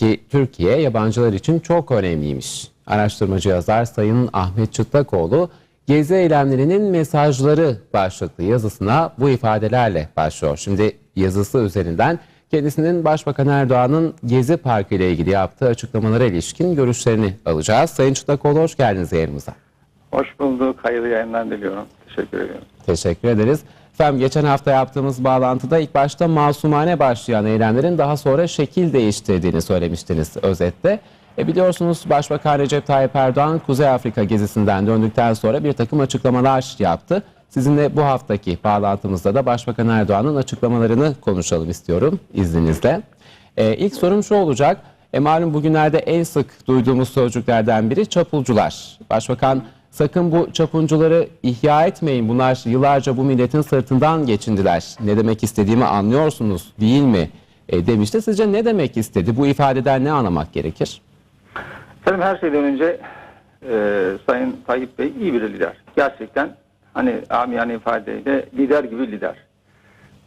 Demek ki Türkiye yabancılar için çok önemliymiş. Araştırmacı yazar Sayın Ahmet Çıtlakoğlu, Gezi eylemlerinin mesajları başlıklı yazısına bu ifadelerle başlıyor. Şimdi yazısı üzerinden kendisinin Başbakan Erdoğan'ın Gezi Parkı ile ilgili yaptığı açıklamalara ilişkin görüşlerini alacağız. Sayın Çıtlakoğlu hoş geldiniz yayınımıza. Hoş bulduk. Hayırlı yayınlar diliyorum. Teşekkür ediyorum. Teşekkür ederiz. Efendim geçen hafta yaptığımız bağlantıda ilk başta masumane başlayan eylemlerin daha sonra şekil değiştirdiğini söylemiştiniz özette. E biliyorsunuz Başbakan Recep Tayyip Erdoğan Kuzey Afrika gezisinden döndükten sonra bir takım açıklamalar yaptı. Sizinle bu haftaki bağlantımızda da Başbakan Erdoğan'ın açıklamalarını konuşalım istiyorum izninizle. E, ilk sorum şu olacak. E, malum bugünlerde en sık duyduğumuz sözcüklerden biri çapulcular. Başbakan sakın bu çapulcuları ihya etmeyin. Bunlar yıllarca bu milletin sırtından geçindiler. Ne demek istediğimi anlıyorsunuz değil mi? E, demişti. Sizce ne demek istedi? Bu ifadeden ne anlamak gerekir? Efendim her şeyden önce e, Sayın Tayyip Bey iyi bir lider. Gerçekten hani amiyane ifadeyle lider gibi lider.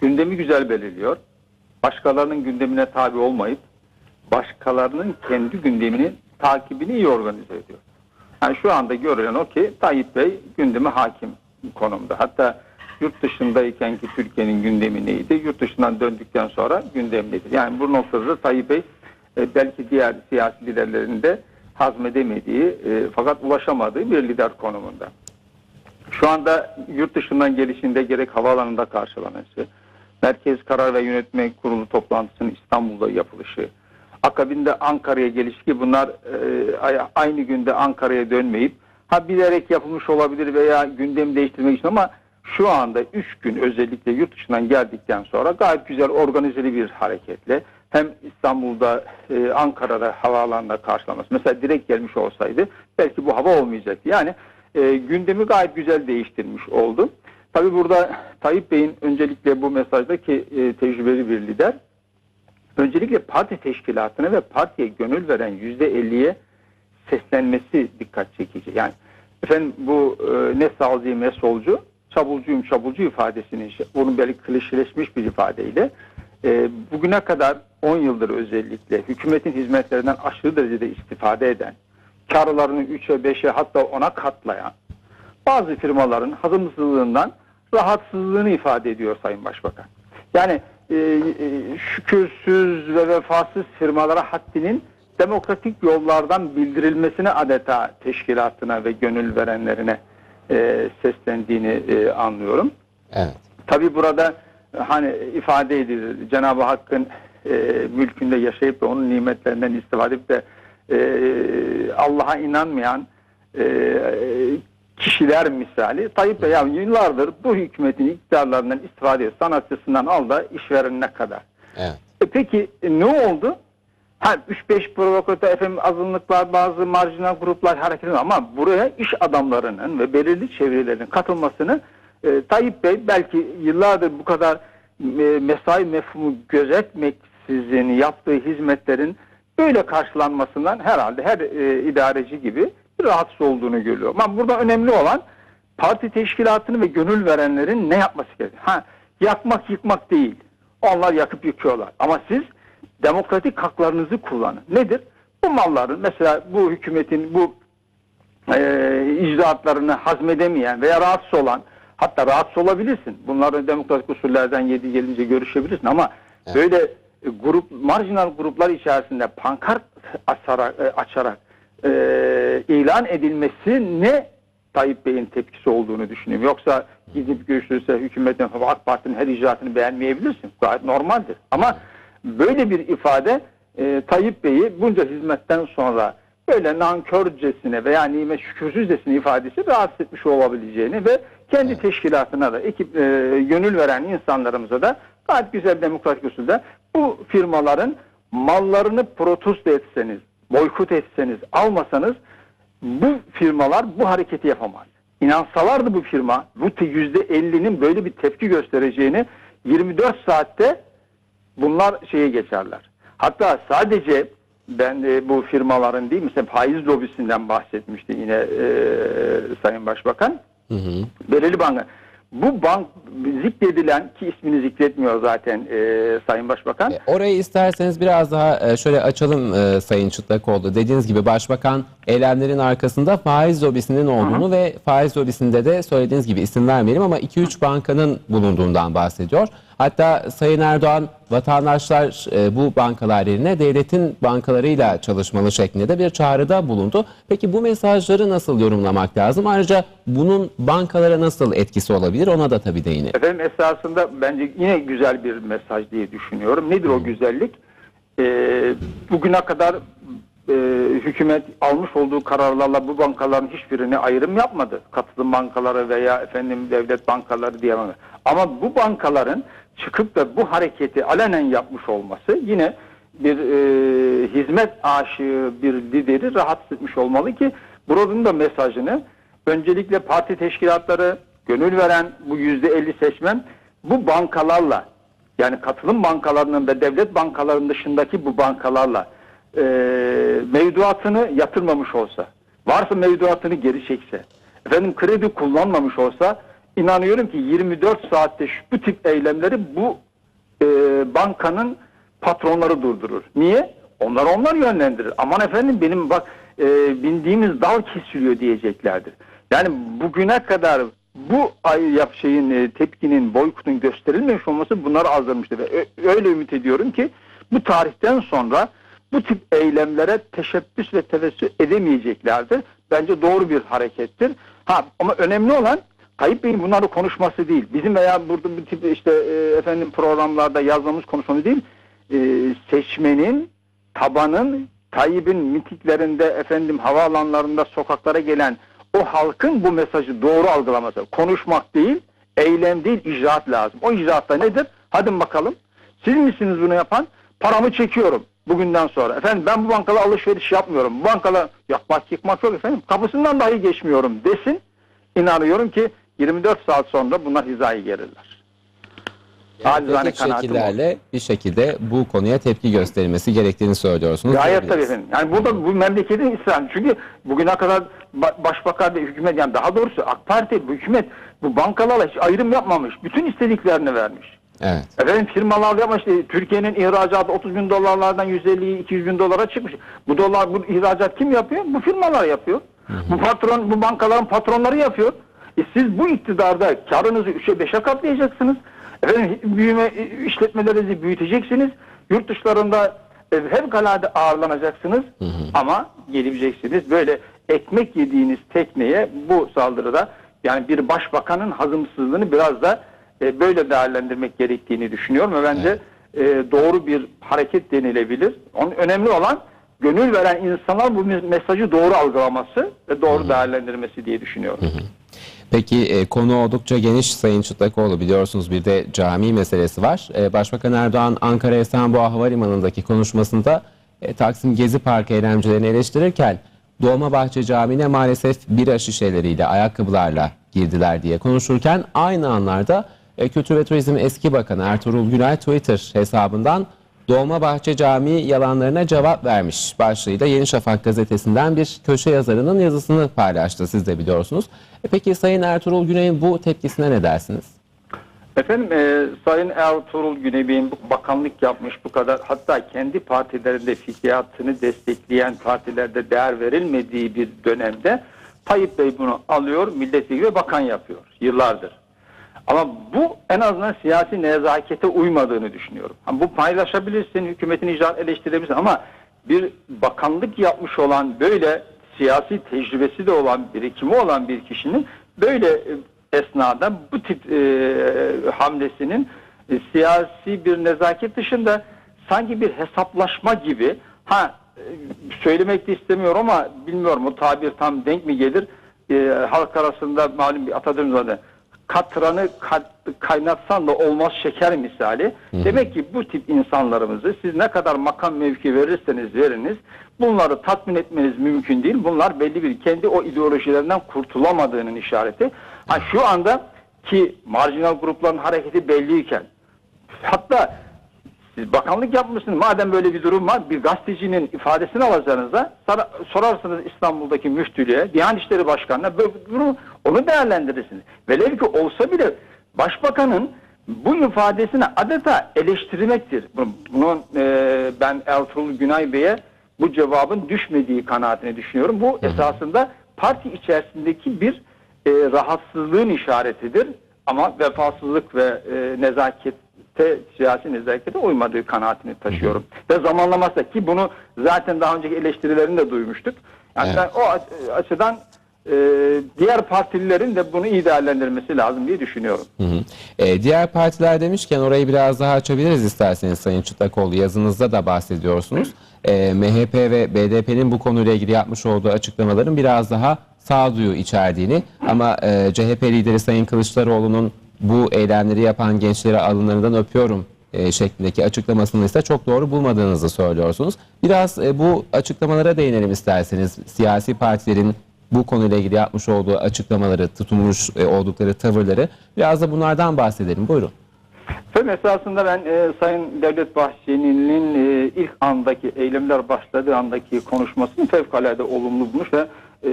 Gündemi güzel belirliyor. Başkalarının gündemine tabi olmayıp başkalarının kendi gündeminin takibini iyi organize ediyor. Yani şu anda görülen o ki Tayyip Bey gündeme hakim konumda. Hatta yurt dışındayken ki Türkiye'nin gündemi neydi? Yurt dışından döndükten sonra gündem nedir? Yani bu noktada da Tayyip Bey e, belki diğer siyasi liderlerin de hazmedemediği e, fakat ulaşamadığı bir lider konumunda. Şu anda yurt dışından gelişinde gerek havaalanında karşılanması, Merkez Karar ve Yönetme Kurulu toplantısının İstanbul'da yapılışı, akabinde Ankara'ya geliş ki bunlar e, aynı günde Ankara'ya dönmeyip ha bilerek yapılmış olabilir veya gündem değiştirmek için ama şu anda 3 gün özellikle yurt dışından geldikten sonra gayet güzel organizeli bir hareketle hem İstanbul'da e, Ankara'da havaalanında karşılaması mesela direkt gelmiş olsaydı belki bu hava olmayacaktı. Yani e, gündemi gayet güzel değiştirmiş oldu. Tabi burada Tayyip Bey'in öncelikle bu mesajdaki e, tecrübeli bir lider öncelikle parti teşkilatına ve partiye gönül veren yüzde elliye seslenmesi dikkat çekici. Yani efendim bu e, ne sağcı ne solcu çabulcuyum çabulcu ifadesini bunun böyle klişeleşmiş bir ifadeyle e, bugüne kadar 10 yıldır özellikle hükümetin hizmetlerinden aşırı derecede istifade eden karlarını 3'e 5'e hatta 10'a katlayan bazı firmaların hazımsızlığından rahatsızlığını ifade ediyor Sayın Başbakan. Yani e, e, şükürsüz ve vefasız firmalara haddinin demokratik yollardan bildirilmesine adeta teşkilatına ve gönül verenlerine e, seslendiğini e, anlıyorum. Evet. Tabi burada hani ifade edilir Cenab-ı Hakk'ın e, mülkünde yaşayıp da onun nimetlerinden istifade edip de e, Allah'a inanmayan e, kişiler misali Tayyip Bey ya yıllardır bu hükümetin iktidarlarından istifade ediyor. Sanatçısından al da işverenine kadar. Evet. E peki e, ne oldu? Ha 3-5 provokatör efendim azınlıklar bazı marjinal gruplar hareket ediyor ama buraya iş adamlarının ve belirli çevrelerin katılmasını e, Tayyip Bey belki yıllardır bu kadar e, mesai mefhumu gözetmeksizin yaptığı hizmetlerin böyle karşılanmasından herhalde her e, idareci gibi rahatsız olduğunu görüyor. Ama burada önemli olan parti teşkilatını ve gönül verenlerin ne yapması gerekiyor? Ha, yakmak yıkmak değil. Onlar yakıp yıkıyorlar. Ama siz demokratik haklarınızı kullanın. Nedir? Bu malların mesela bu hükümetin bu e, icraatlarını hazmedemeyen veya rahatsız olan hatta rahatsız olabilirsin. Bunları demokratik usullerden yedi gelince görüşebilirsin ama Evet. böyle grup marjinal gruplar içerisinde pankart açarak, e, açarak e, ilan edilmesi ne Tayyip Bey'in tepkisi olduğunu düşünüyorum. Yoksa gidip görüşürse hükümetin AK Parti'nin her icraatını beğenmeyebilirsin. Gayet normaldir. Ama böyle bir ifade e, Tayyip Bey'i bunca hizmetten sonra böyle nankörcesine veya nimet şükürsüzcesine ifadesi rahatsız etmiş olabileceğini ve kendi teşkilatına da ekip e, gönül veren insanlarımıza da gayet güzel demokratik usulde bu firmaların mallarını protesto etseniz, boykot etseniz, almasanız bu firmalar bu hareketi yapamaz. İnansalardı bu firma yüzde 50'nin böyle bir tepki göstereceğini 24 saatte bunlar şeye geçerler. Hatta sadece ben e, bu firmaların değil mesela faiz lobisinden bahsetmişti yine e, Sayın Başbakan. Hı hı. Belirli banka. Bu bank zikredilen ki ismini zikretmiyor zaten e, Sayın Başbakan. E, Orayı isterseniz biraz daha e, şöyle açalım e, Sayın Çıtlakoğlu. Dediğiniz gibi Başbakan eylemlerin arkasında faiz lobisinin olduğunu ve faiz lobisinde de söylediğiniz gibi isim vermeyelim ama 2-3 bankanın bulunduğundan bahsediyor. Hatta Sayın Erdoğan vatandaşlar e, bu bankalar yerine devletin bankalarıyla çalışmalı şeklinde de bir çağrıda bulundu. Peki bu mesajları nasıl yorumlamak lazım? Ayrıca bunun bankalara nasıl etkisi olabilir ona da tabii değinelim. Efendim esasında bence yine güzel bir mesaj diye düşünüyorum. Nedir o güzellik? Ee, bugüne kadar e, hükümet almış olduğu kararlarla bu bankaların hiçbirine ayrım yapmadı. Katılım bankaları veya efendim devlet bankaları diyemem. Ama bu bankaların çıkıp da bu hareketi alenen yapmış olması yine bir e, hizmet aşığı bir lideri rahatsız etmiş olmalı ki buranın da mesajını öncelikle parti teşkilatları gönül veren bu yüzde elli seçmen bu bankalarla yani katılım bankalarının ve devlet bankalarının dışındaki bu bankalarla e, mevduatını yatırmamış olsa, varsa mevduatını geri çekse, efendim kredi kullanmamış olsa inanıyorum ki 24 saatte şu, bu tip eylemleri bu e, bankanın patronları durdurur. Niye? Onlar onlar yönlendirir. Aman efendim benim bak e, bindiğimiz dal kesiliyor diyeceklerdir. Yani bugüne kadar bu ay yap şeyin e, tepkinin boykotun gösterilmemiş olması bunları azdırmıştı ve öyle ümit ediyorum ki bu tarihten sonra bu tip eylemlere teşebbüs ve tevessü edemeyeceklerdir. Bence doğru bir harekettir. Ha ama önemli olan Tayyip Bey'in bunları konuşması değil. Bizim veya burada bir tip işte e, efendim programlarda yazmamız konuşmamız değil. E, seçmenin, tabanın, Tayyip'in mitiklerinde efendim havaalanlarında sokaklara gelen o halkın bu mesajı doğru algılaması. Konuşmak değil, eylem değil, icraat lazım. O icraat da nedir? Hadi bakalım. Siz misiniz bunu yapan? Paramı çekiyorum bugünden sonra. Efendim ben bu bankala alışveriş yapmıyorum. Bu bankala yapmak yıkmak yok efendim. Kapısından dahi geçmiyorum desin. İnanıyorum ki 24 saat sonra bunlar hizaya gelirler. Acizane kanaatim o. şekillerle bir şekilde bu konuya tepki gösterilmesi gerektiğini söylüyorsunuz. Gayet tabii efendim. Yani burada bu memleketin İslam. Çünkü bugüne kadar ba- başbakan ve hükümet yani daha doğrusu AK Parti bu hükümet bu bankalarla hiç ayrım yapmamış. Bütün istediklerini vermiş. Evet. Efendim firmalar yapmış. işte Türkiye'nin ihracatı 30 bin dolarlardan 150 200 bin dolara çıkmış. Bu dolar bu ihracat kim yapıyor? Bu firmalar yapıyor. Bu patron bu bankaların patronları yapıyor. E siz bu iktidarda karınızı 3'e 5'e katlayacaksınız. Efendim büyüme işletmelerinizi büyüteceksiniz. Yurt dışlarında e, fevkalade ağırlanacaksınız. Ama geleceksiniz böyle ekmek yediğiniz tekneye bu saldırıda yani bir başbakanın hazımsızlığını biraz da e, böyle değerlendirmek gerektiğini düşünüyorum ve bence e, doğru bir hareket denilebilir. Onun önemli olan gönül veren insanlar bu mes- mesajı doğru algılaması ve doğru değerlendirmesi diye düşünüyorum. Peki e, konu oldukça geniş Sayın Çıtlakoğlu biliyorsunuz bir de cami meselesi var. E, Başbakan Erdoğan Ankara Esenboğa Havalimanı'ndaki konuşmasında e, Taksim Gezi Parkı eylemcilerini eleştirirken Dolmabahçe Camii'ne maalesef bira şişeleriyle, ayakkabılarla girdiler diye konuşurken aynı anlarda e, Kültür ve Turizm eski bakanı Ertuğrul Günay Twitter hesabından Dolmabahçe Camii yalanlarına cevap vermiş. Başlığıyla Yeni Şafak gazetesinden bir köşe yazarının yazısını paylaştı siz de biliyorsunuz. E peki Sayın Ertuğrul Güney'in bu tepkisine ne dersiniz? Efendim e, Sayın Ertuğrul Güney'in bakanlık yapmış bu kadar hatta kendi partilerinde fikriyatını destekleyen partilerde değer verilmediği bir dönemde Tayyip Bey bunu alıyor milletvekili ve bakan yapıyor yıllardır. Ama bu en azından siyasi nezakete uymadığını düşünüyorum. Bu paylaşabilirsin, hükümetin icraat eleştirebilirsin ama bir bakanlık yapmış olan böyle siyasi tecrübesi de olan, birikimi olan bir kişinin böyle e, esnada bu tip e, hamlesinin e, siyasi bir nezaket dışında sanki bir hesaplaşma gibi ha e, söylemek de istemiyorum ama bilmiyorum o tabir tam denk mi gelir e, halk arasında malum bir atasözümüz vardı katranı kat- kaynatsan da olmaz şeker misali. Demek ki bu tip insanlarımızı siz ne kadar makam mevki verirseniz veriniz bunları tatmin etmeniz mümkün değil. Bunlar belli bir kendi o ideolojilerinden kurtulamadığının işareti. Ha şu anda ki marjinal grupların hareketi belliyken hatta Siz bakanlık yapmışsınız. Madem böyle bir durum var bir gazetecinin ifadesini alacağınıza sorarsınız İstanbul'daki müftülüğe, Diyanet İşleri Başkanı'na durum, onu değerlendirirsiniz. Velev ki olsa bile başbakanın bu ifadesini adeta eleştirmektir. Bu- Bunun e, ben Ertuğrul Günay Bey'e bu cevabın düşmediği kanaatini düşünüyorum. Bu esasında parti içerisindeki bir e, rahatsızlığın işaretidir. Ama vefasızlık ve e, nezakette, siyasi nezakete uymadığı kanaatini taşıyorum. Ve zamanlaması ki bunu zaten daha önceki eleştirilerini de duymuştuk. Yani Evet. o aç- açıdan e, diğer partililerin de bunu iyi değerlendirmesi lazım diye düşünüyorum. Hı hı. Ee, diğer partiler demişken orayı biraz daha açabiliriz isterseniz Sayın Çıtakoğlu. Yazınızda da bahsediyorsunuz. Ee, MHP ve BDP'nin bu konuyla ilgili yapmış olduğu açıklamaların biraz daha sağduyu içerdiğini ama e, CHP lideri Sayın Kılıçdaroğlu'nun bu eylemleri yapan gençlere alınlarından öpüyorum e, şeklindeki açıklamasını ise çok doğru bulmadığınızı söylüyorsunuz. Biraz e, bu açıklamalara değinelim isterseniz. Siyasi partilerin bu konuyla ilgili yapmış olduğu açıklamaları, tutunmuş e, oldukları tavırları biraz da bunlardan bahsedelim. Buyurun. Tabii esasında ben e, Sayın Devlet Bahçeli'nin e, ilk andaki eylemler başladığı andaki konuşmasını fevkalade olumlu bulmuş ve e,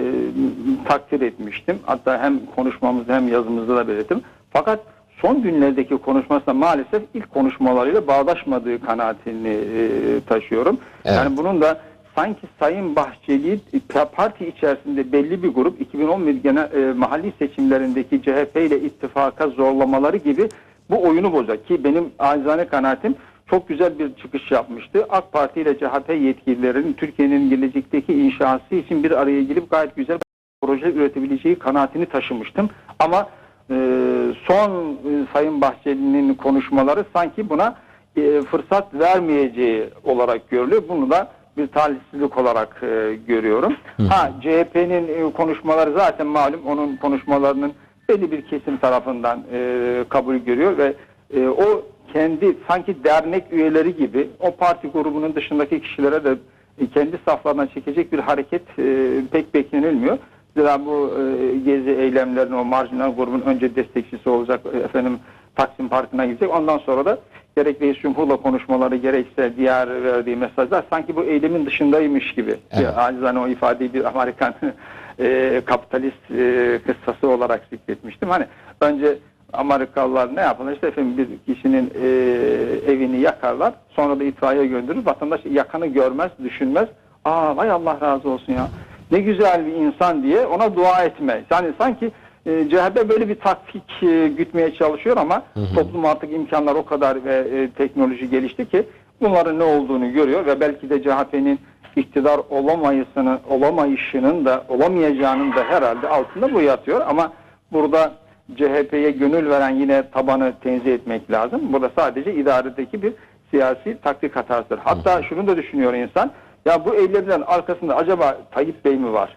takdir etmiştim. Hatta hem konuşmamızda hem yazımızda da belirttim. Fakat son günlerdeki konuşmasında maalesef ilk konuşmalarıyla bağdaşmadığı kanaatini e, taşıyorum. Evet. Yani bunun da sanki Sayın Bahçeli e, parti içerisinde belli bir grup 2011 gene e, mahalli seçimlerindeki CHP ile ittifaka zorlamaları gibi bu oyunu bozacak ki benim acizane kanaatim çok güzel bir çıkış yapmıştı. AK Parti ile CHP yetkililerinin Türkiye'nin gelecekteki inşası için bir araya gelip gayet güzel bir proje üretebileceği kanaatini taşımıştım. Ama e, son e, Sayın Bahçeli'nin konuşmaları sanki buna e, fırsat vermeyeceği olarak görülüyor. Bunu da bir talihsizlik olarak e, görüyorum. Ha CHP'nin e, konuşmaları zaten malum onun konuşmalarının belli bir kesim tarafından e, kabul görüyor ve e, o kendi sanki dernek üyeleri gibi o parti grubunun dışındaki kişilere de e, kendi saflarına çekecek bir hareket e, pek beklenilmiyor. Zira bu e, gezi eylemlerinin o marjinal grubun önce destekçisi olacak e, efendim Taksim Parkı'na gidecek. Ondan sonra da gerek Reis Cumhur'la konuşmaları gerekse diğer verdiği mesajlar sanki bu eylemin dışındaymış gibi. Evet. Acizane o ifadeyi bir Amerikan e, kapitalist e, kıssası olarak zikretmiştim. Hani önce Amerikalılar ne yapar? İşte efendim bir kişinin e, evini yakarlar. Sonra da itfaiye gönderir. Vatandaş yakanı görmez, düşünmez. Aa vay Allah razı olsun ya. Ne güzel bir insan diye ona dua etme. Yani sanki e, CHP böyle bir taktik e, gütmeye çalışıyor ama toplum artık imkanlar o kadar ve e, teknoloji gelişti ki bunların ne olduğunu görüyor ve belki de CHP'nin iktidar olamayısını, olamayışının da olamayacağının da herhalde altında bu yatıyor ama burada CHP'ye gönül veren yine tabanı tenzih etmek lazım. Burada sadece idaredeki bir siyasi taktik hatasıdır. Hatta şunu da düşünüyor insan. Ya bu eylemlerin arkasında acaba Tayyip Bey mi var?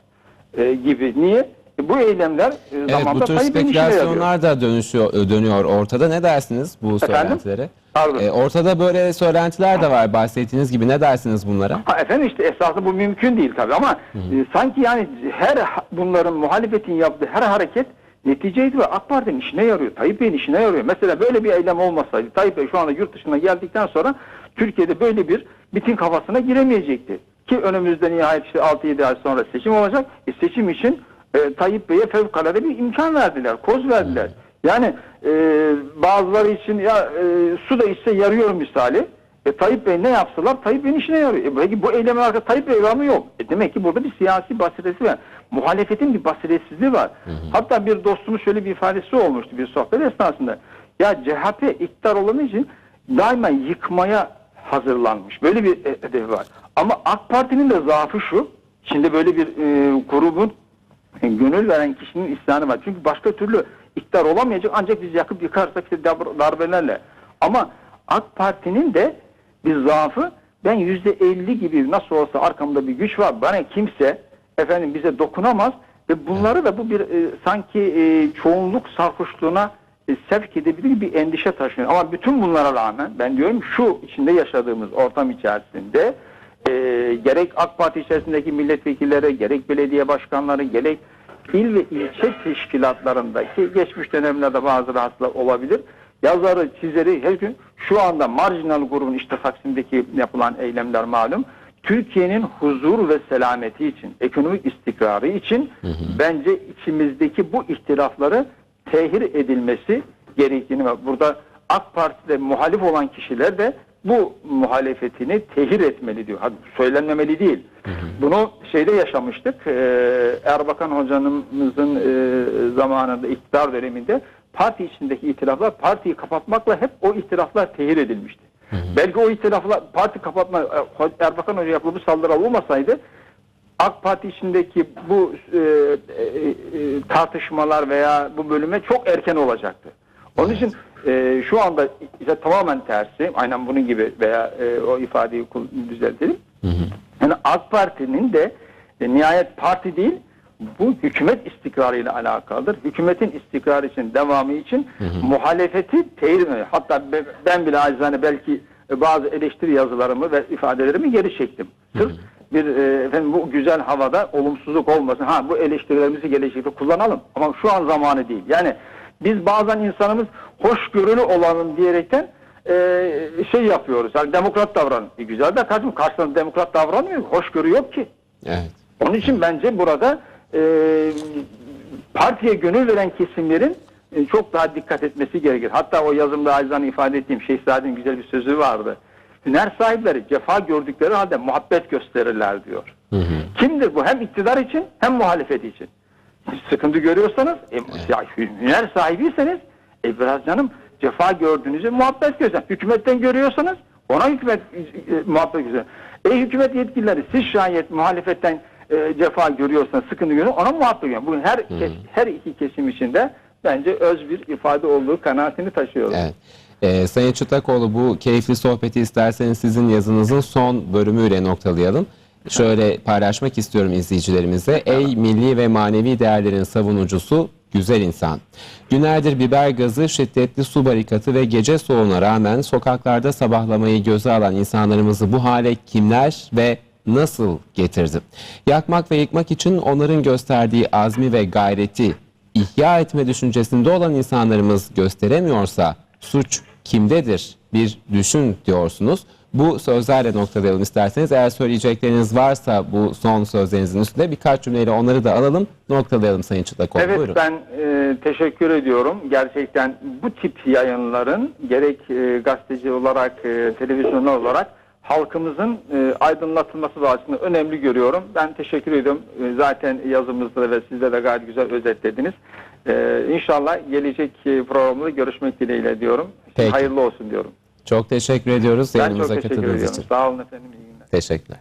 E, gibi. Niye? E, bu eylemler e, Evet zamanda bu tür Tayyip Bey'in işine yarıyor. spekülasyonlar da dönüşüyor, dönüyor ortada. Ne dersiniz bu Efendim? söylentilere? Pardon. Ee, ortada böyle söylentiler de var bahsettiğiniz gibi. Ne dersiniz bunlara? Ha efendim işte esasında bu mümkün değil tabii ama e, sanki yani her bunların muhalefetin yaptığı her hareket netice itibariyle AK Parti'nin işine yarıyor. Tayyip Bey'in işine yarıyor. Mesela böyle bir eylem olmasaydı Tayyip Bey şu anda yurt dışına geldikten sonra Türkiye'de böyle bir bitin kafasına giremeyecekti. Ki önümüzde nihayet işte 6-7 ay sonra seçim olacak. E seçim için e, Tayyip Bey'e fevkalade bir imkan verdiler, koz verdiler. Yani e, bazıları için ya e, su da içse yarıyor misali. E, Tayyip Bey ne yapsalar Tayyip Bey'in işine yarıyor. E, peki bu eylemin arkasında Tayyip Bey var mı yok? E, demek ki burada bir siyasi basiresi var. Muhalefetin bir basiretsizliği var. Hatta bir dostumuz şöyle bir ifadesi olmuştu bir sohbet esnasında. Ya CHP iktidar olamak için daima yıkmaya hazırlanmış. Böyle bir e, hedefi var. Ama AK Parti'nin de zaafı şu. Şimdi böyle bir e, grubun e, gönül veren kişinin isyanı var. Çünkü başka türlü iktidar olamayacak ancak biz yakıp yıkarsak işte dar- darbelerle. Ama AK Parti'nin de bir zaafı ben yüzde elli gibi nasıl olsa arkamda bir güç var. Bana kimse efendim bize dokunamaz ve bunları da bu bir e, sanki e, çoğunluk sarhoşluğuna e, sevk edebilir bir endişe taşıyor. Ama bütün bunlara rağmen ben diyorum şu içinde yaşadığımız ortam içerisinde e, gerek AK Parti içerisindeki milletvekilleri, gerek belediye başkanları, gerek il ve ilçe teşkilatlarındaki geçmiş dönemlerde bazı rahatsızlıklar olabilir. Yazarı, çizeri her gün şu anda marjinal grubun işte Taksim'deki yapılan eylemler malum. Türkiye'nin huzur ve selameti için, ekonomik istikrarı için bence içimizdeki bu ihtilafları tehir edilmesi gerektiğini ve burada AK Parti'de muhalif olan kişiler de bu muhalefetini tehir etmeli diyor. Hadi söylenmemeli değil. Bunu şeyde yaşamıştık. Ee, Erbakan hocanımızın e, zamanında iktidar döneminde parti içindeki ihtilaflar partiyi kapatmakla hep o ihtilaflar tehir edilmişti. Belki o ihtilaflar parti kapatma e, Erbakan Hoca yapılı bu saldırı olmasaydı AK Parti içindeki bu e, e, e, tartışmalar veya bu bölüme çok erken olacaktı. Onun için e, şu anda ise tamamen tersi, aynen bunun gibi veya e, o ifadeyi düzeltelim. Yani AK Parti'nin de e, nihayet parti değil, bu hükümet istikrarıyla alakalıdır. Hükümetin istikrarı için, devamı için muhalefeti teyir Hatta be- ben bile acizane belki bazı eleştiri yazılarımı ve ifadelerimi geri çektim. Sırf bir e, efendim bu güzel havada olumsuzluk olmasın. Ha bu eleştirilerimizi gelecekte kullanalım. Ama şu an zamanı değil. Yani biz bazen insanımız hoşgörülü olalım diyerekten e, şey yapıyoruz. Yani demokrat davran. E, güzel de kardeşim karşısında demokrat davranmıyor. Hoşgörü yok ki. Evet. Onun için bence burada e, partiye gönül veren kesimlerin e, çok daha dikkat etmesi gerekir. Hatta o yazımda acizane ifade ettiğim Şehzade'nin güzel bir sözü vardı. Hüner sahipleri cefa gördükleri halde muhabbet gösterirler diyor. Kimdir bu? Hem iktidar için hem muhalefet için. Siz sıkıntı görüyorsanız, e, ya, hüner sahibiyseniz e, biraz canım cefa gördüğünüzü muhabbet gösterin. Hükümetten görüyorsanız ona hükümet e, muhabbet gösterin. Ey hükümet yetkilileri siz şayet muhalefetten e, cefa görüyorsanız, sıkıntı görüyorsanız ona muhabbet gösterin. Bu her, kes- her iki kesim içinde bence öz bir ifade olduğu kanaatini taşıyorum. Evet. Ee, Sayın Çıtakoğlu bu keyifli sohbeti isterseniz sizin yazınızın son bölümüyle noktalayalım. Şöyle paylaşmak istiyorum izleyicilerimize. Ey milli ve manevi değerlerin savunucusu güzel insan. Günlerdir biber gazı, şiddetli su barikatı ve gece soğuğuna rağmen sokaklarda sabahlamayı göze alan insanlarımızı bu hale kimler ve nasıl getirdi? Yakmak ve yıkmak için onların gösterdiği azmi ve gayreti ihya etme düşüncesinde olan insanlarımız gösteremiyorsa suç kimdedir? Bir düşün diyorsunuz. Bu sözlerle noktalayalım isterseniz. Eğer söyleyecekleriniz varsa bu son sözlerinizin üstünde birkaç cümleyle onları da alalım. Noktalayalım Sayın Çıtakoğlu. Evet Buyurun. ben e, teşekkür ediyorum. Gerçekten bu tip yayınların gerek e, gazeteci olarak, e, televizyonlar olarak halkımızın e, aydınlatılması da aslında önemli görüyorum. Ben teşekkür ediyorum. E, zaten yazımızda ve sizde de gayet güzel özetlediniz. E, inşallah gelecek e, programda görüşmek dileğiyle diyorum. Peki. Hayırlı olsun diyorum. Çok teşekkür ediyoruz Ben çok teşekkür ediyorum. için. Sağ olun efendim. İyi günler. Teşekkürler.